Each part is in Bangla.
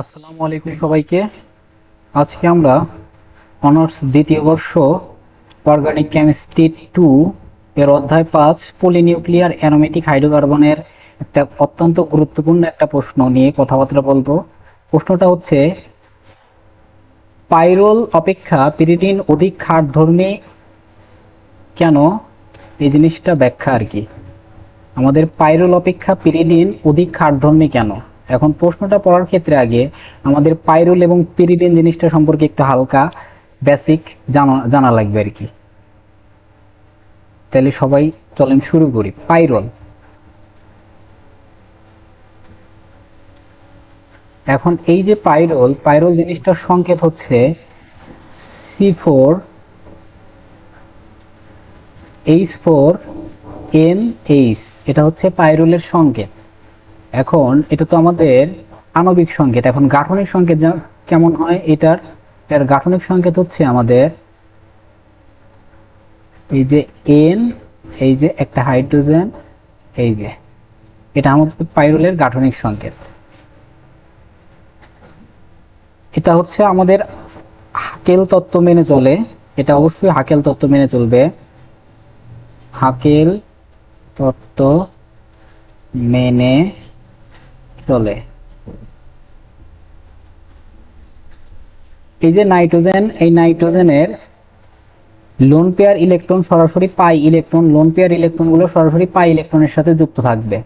আসসালামু আলাইকুম সবাইকে। আজকে আমরা অনার্স দ্বিতীয় বর্ষ অর্গানিক কেমিস্ট্রি টু এর অধ্যায় পাঁচ, পলিনিউক্লিয়ার অ্যারোমেটিক হাইড্রোকার্বনের একটা অত্যন্ত গুরুত্বপূর্ণ একটা প্রশ্ন নিয়ে কথাবার্তা বলব। প্রশ্নটা হচ্ছে, পাইরোল অপেক্ষা পিরিডিন অধিক খাটধর্মী কেন? এই জিনিসটা ব্যাখ্যা আর কি। আমাদের পাইরোল অপেক্ষা পিরিডিন অধিক খাটধর্মী কেন? এখন প্রশ্নটা পড়ার ক্ষেত্রে আগে আমাদের পাইরোল এবং পিরিডিন জিনিসটা সম্পর্কে একটু হালকা বেসিক জানা জানা লাগবে আর কি। তাহলে সবাই চলেন শুরু করি। পাইরোল। এখন এই যে পাইরোল পাইরোল জিনিসটার সংকেত হচ্ছে C four H four N H এটা হচ্ছে পাইরোলের সংকেত। এখন এটা তো আমাদের আণবিক সংকেত, এখন গাঠনিক সংকেত কেমন হয়? এটার এটার গাঠনিক সংকেত হচ্ছে আমাদের এই যে এন এই যে একটা হাইড্রোজেন, এই যে। এটা আমাদের পাইরোলের গাঠনিক সংকেত। এটা হচ্ছে আমাদের হাকেল তত্ত্ব মেনে চলে। এটা অবশ্যই হাকেল তত্ত্ব মেনে চলবে। হাকেল তত্ত্ব মেনে চলে। এই যে নাইট্রোজেন, এই নাইট্রোজেনের লোন পেয়ার ইলেকট্রন সরাসরি পাই ইলেকট্রন লোন পেয়ার ইলেকট্রনগুলো সরাসরি পাই ইলেকট্রনের সাথে যুক্ত থাকবে।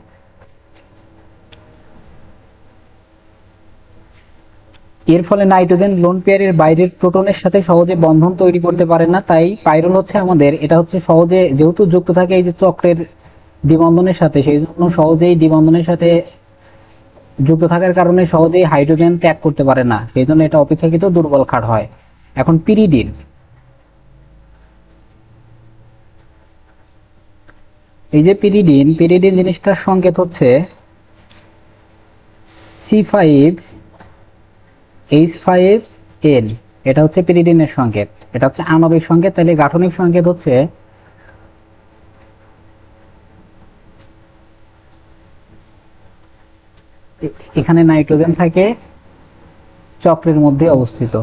এর ফলে নাইট্রোজেন লোন পেয়ারের বাইরের প্রোটনের সাথে সহজে বন্ধন তৈরি করতে পারে না, তাই পাইরোল হচ্ছে আমাদের, এটা হচ্ছে সহজে যেহেতু যুক্ত থাকে এই যে চক্রের দ্বিবন্ধনের সাথে, সেই জন্য সহজেই দ্বিবন্ধনের সাথে যুক্ত থাকার কারণে সহজেই হাইড্রোজেন ত্যাগ করতে পারে না। সেই জন্য এটা অপেক্ষাকৃত দুর্বল ক্ষার হয়। এখন পিরিডিন। এই যে পিরিডিন পিরিডিন জিনিসটার সংকেত হচ্ছে C five H five N এটা হচ্ছে পিরিডিনের সংকেত। এটা হচ্ছে আণবিক সংকেত। তাহলে গাঠনিক সংকেত হচ্ছে এখানে নাইট্রোজেন থাকে চক্রের মধ্যে অবস্থিত।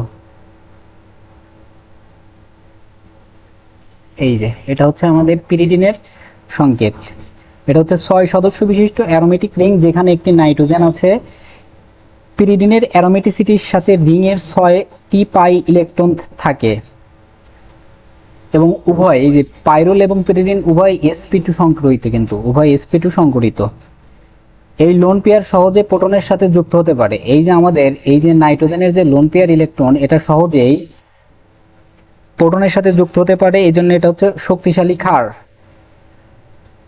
এই যে, এটা হচ্ছে আমাদের পিরিডিনের সংকেত। এটা হচ্ছে ছয় সদস্য বিশিষ্ট অ্যারোমেটিক রিং যেখানে একটি নাইট্রোজেন আছে। পিরিডিনের অ্যারোমেটিসিটির সাথে রিং এর ছয়টি পাই ইলেকট্রন থাকে। এবং উভয়, এই যে পাইরোল এবং পিরিডিন উভয় এসপি টু সংকরিত কিন্তু, উভয় এসপি টু সংকরিত এই লোন পেয়ার সহজে প্রোটনের সাথে যুক্ত হতে পারে। এই যে আমাদের, এই যে নাইট্রোজেনের যে লোন পেয়ার ইলেকট্রন এটা সহজেই প্রোটনের সাথে যুক্ত হতে পারে। এই জন্য এটা হচ্ছে শক্তিশালী ক্ষার।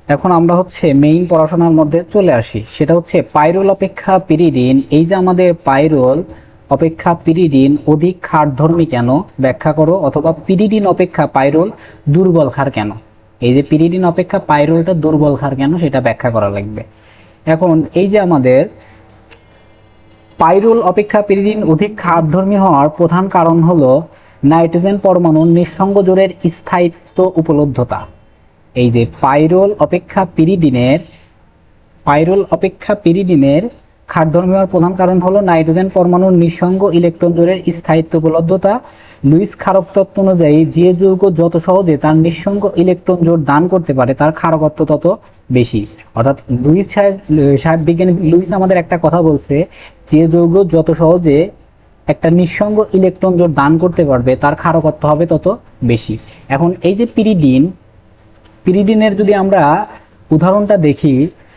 এখন আমরা হচ্ছে মেইন পড়াশোনার মধ্যে চলে আসি। সেটা হচ্ছে পাইরোল অপেক্ষা পিরিডিন এই যে আমাদের পাইরোল অপেক্ষা পিরিডিন অধিক ক্ষারধর্মী কেন? ব্যাখ্যা করো। অথবা পিরিডিন অপেক্ষা পাইরোল দুর্বল ক্ষার কেন? এই যে পিরিডিন অপেক্ষা পাইরোলটা দুর্বল ক্ষার কেন? সেটা ব্যাখ্যা করা লাগবে। এখন এই যে আমাদের পাইরুল অপেক্ষা পিরিডিন অধিক ক্ষারধর্মী হওয়ার প্রধান কারণ হলো নাইট্রোজেন পরমাণুর নিঃসঙ্গ জোড়ের স্থায়িত্ব উপলব্ধতা। এই যে পাইরোল অপেক্ষা পিরিডিনের, পাইরোল অপেক্ষা পিরিডিনের ক্ষারধর্মী হওয়ার প্রধান কারণ হলো নাইট্রোজেন পরমাণুর নিঃসঙ্গ ইলেকট্রন জোড়ের স্থায়িত্ব উপলব্ধতা। লুইস ক্ষারক তত্ত্ব অনুযায়ী যে যৌগ যত সহজে তার নিঃসঙ্গ ইলেকট্রন জোড় দান করতে পারে, তার ক্ষারকত্ব তত বেশি। অর্থাৎ লুইস সাহেব বিজ্ঞানী লুইস আমাদের একটা কথা বলছে, যে যৌগ যত সহজে একটা নিঃসঙ্গ ইলেকট্রন জোড় দান করতে পারবে, তার ক্ষারকত্ব হবে তত বেশি। এখন এই যে পিরিডিন, পিরিডিনের যদি আমরা উদাহরণটা দেখি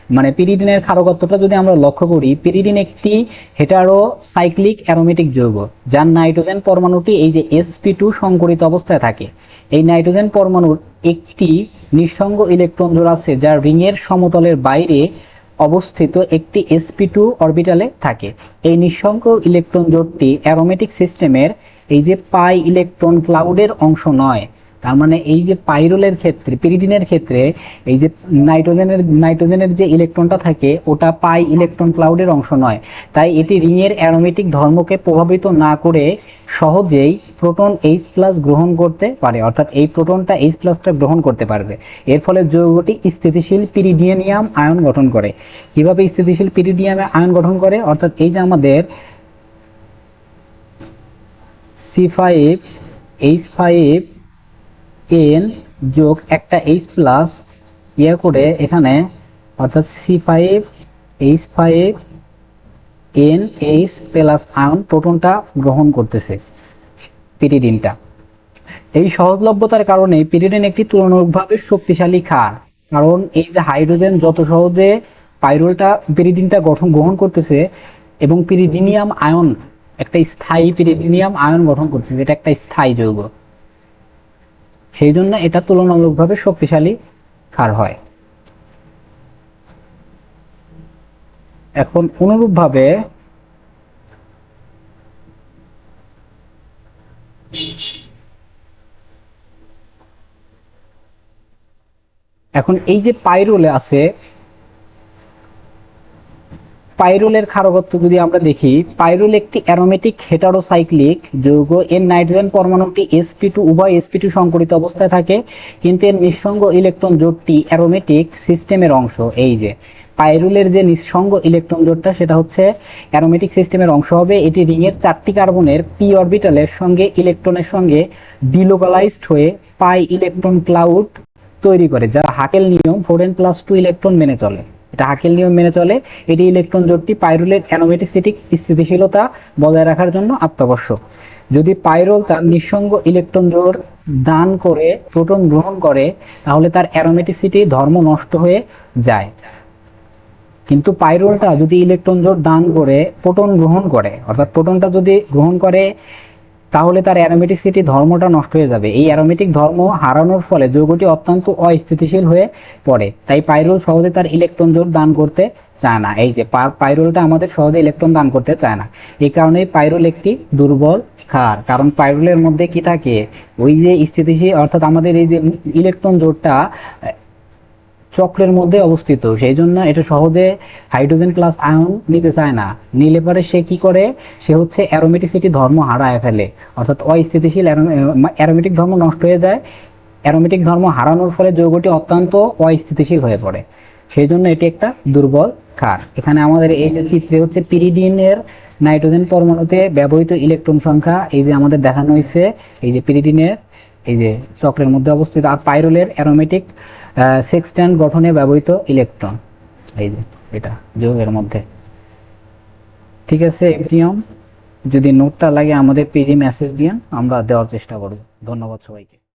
মানে পিরিডিনের ক্ষারকত্বটা যদি আমরা লক্ষ্য করি পিরিডিন একটি হেটারো সাইক্লিক অ্যারোমেটিক যৌগ, যার নাইট্রোজেন পরমাণুটি এই যে sp2 টু সংকরিত অবস্থায় থাকে। এই নাইট্রোজেন পরমাণুর একটি নিঃসঙ্গ ইলেকট্রন জোড় আছে যা রিংয়ের সমতলের বাইরে অবস্থিত একটি sp2 টু অরবিটালে থাকে। এই নিঃসঙ্গ ইলেকট্রন জোটটি অ্যারোমেটিক সিস্টেমের এই যে পাই ইলেকট্রন ক্লাউডের অংশ নয় তার মানে এই যে পাইরোলের ক্ষেত্রে পিরিডিনের ক্ষেত্রে এই যে নাইট্রোজেনের নাইট্রোজেনের যে ইলেকট্রনটা থাকে, ওটা পাই ইলেকট্রন ক্লাউডের অংশ নয়। তাই এটি রিংয়ের অ্যারোমেটিক ধর্মকে প্রভাবিত না করে সহজেই প্রোটন এইচ প্লাস গ্রহণ করতে পারে। অর্থাৎ এই প্রোটনটা এইচ প্লাসটা গ্রহণ করতে পারবে। এর ফলে যৌগটি স্থিতিশীল পিরিডিয়ানিয়াম আয়ন গঠন করে। কীভাবে স্থিতিশীল পিরিডিয়ামে আয়ন গঠন করে? অর্থাৎ এই যে আমাদের C five H five N যোগ একটা এইচ প্লাস ইয়ে করে এখানে, অর্থাৎ C five H five N H plus ion প্রোটনটা গ্রহণ করতেছে পিরিডিনটা এই সহজলভ্যতার কারণে পিরিডিন একটি তুলনামূলকভাবে শক্তিশালী ক্ষার, কারণ এই যে হাইড্রোজেন যত সহজে পাইরোলটা পিরিডিনটা গঠন, গ্রহণ করতেছে, এবং পিরিডিনিয়াম আয়ন একটা স্থায়ী পিরিডিনিয়াম আয়ন গঠন করতেছে, এটা একটা স্থায়ী যৌগ। সেই জন্য এটা তুলনামূলকভাবে শক্তিশালী ক্ষার হয়। এখন অনুরূপভাবে এখন এই যে পাইরোলে আছে পাইরোলের ক্ষারকত্ব যদি আমরা দেখি, পাইরোল একটি অ্যারোমেটিক হেটারোসাইক্লিক যৌগ। এর নাইট্রোজেন পরমাণুটি এসপি টু উভয় এসপি টু সংকরিত অবস্থায় থাকে, কিন্তু এর নিঃসঙ্গ ইলেকট্রন জোটটি অ্যারোমেটিক সিস্টেমের অংশ। এই যে, পাইরুলের যে নিঃসঙ্গ ইলেকট্রন জোটটা, সেটা হচ্ছে অ্যারোমেটিক সিস্টেমের অংশ হবে। এটি রিংয়ের চারটি কার্বনের পি অরবিটালের সঙ্গে, ইলেকট্রনের সঙ্গে ডিলোকালাইজড হয়ে পাই ইলেকট্রন ক্লাউড তৈরি করে যা হাকেল নিয়ম four N plus two electron মেনে চলে। এটা হাকেল নিয়ম মেনে চলে। এটি ইলেকট্রন জোটটি পাইরুলের অ্যানোমেটিসিটিক স্থিতিশীলতা বজায় রাখার জন্য আত্মবশ্যক। যদি পাইরোল তার নিঃসঙ্গ ইলেকট্রন জোড় দান করে, প্রোটন গ্রহণ করে, তাহলে তার অ্যারোমেটিসিটি ধর্ম নষ্ট হয়ে যায়। কিন্তু পাইরোলটা যদি ইলেকট্রন জোড় দান করে, প্রোটন গ্রহণ করে, অর্থাৎ প্রোটনটা যদি গ্রহণ করে তাহলে তার অ্যারোমেটিসিটি ধর্মটা নষ্ট হয়ে যাবে। এই অ্যারোমেটিক ধর্ম হারানোর ফলে যৌগটি অত্যন্ত অস্থিতিশীল হয়ে পড়ে। তাই পাইরোল সহজে তার ইলেকট্রন জোর দান করতে চায় না। এই যে পাইরোলটা আমাদের সহজে ইলেকট্রন দান করতে চায় না। এই কারণেই পাইরোল একটি দুর্বল ক্ষার। কারণ পাইরোলের মধ্যে কি থাকে? ওই যে স্থিতিশীল, অর্থাৎ আমাদের এই যে ইলেকট্রন জোড়টা চক্রের মধ্যে অবস্থিত। সেই জন্য এটা সহজে হাইড্রোজেন প্লাস আয়ন নিতে চায় না। নিলে পরে সে কি করে? সে হচ্ছে অ্যারোমেটিসিটি ধর্ম হারায় ফেলে। অর্থাৎ অস্থিতিশীল অ্যারোমেটিক ধর্ম নষ্ট হয়ে যায়। অ্যারোমেটিক ধর্ম হারানোর ফলে যৌগটি অত্যন্ত অস্থিতিশীল হয়ে পড়ে। সেই জন্য এটি একটা দুর্বল ক্ষার। এখানে আমাদের এই যে চিত্রে হচ্ছে পিরিডিনের নাইট্রোজেন পরমাণুতে ব্যবহৃত ইলেকট্রন সংখ্যা, এই যে আমাদের দেখানো হয়েছে, এই যে পিরিডিনের এই যে চক্রের মধ্যে অবস্থিত, আর পাইরোলের অ্যারোমেটিক সেক্সট্যান্ট গঠনে ব্যবহৃত ইলেকট্রন। এই যে এটা, যৌগের মধ্যে। ঠিক আছে এক্সিয়ম যদি নোটটা লাগে আমাদের পেজে মেসেজ দিয়ে আমরা দেওয়ার চেষ্টা করব। ধন্যবাদ সবাইকে।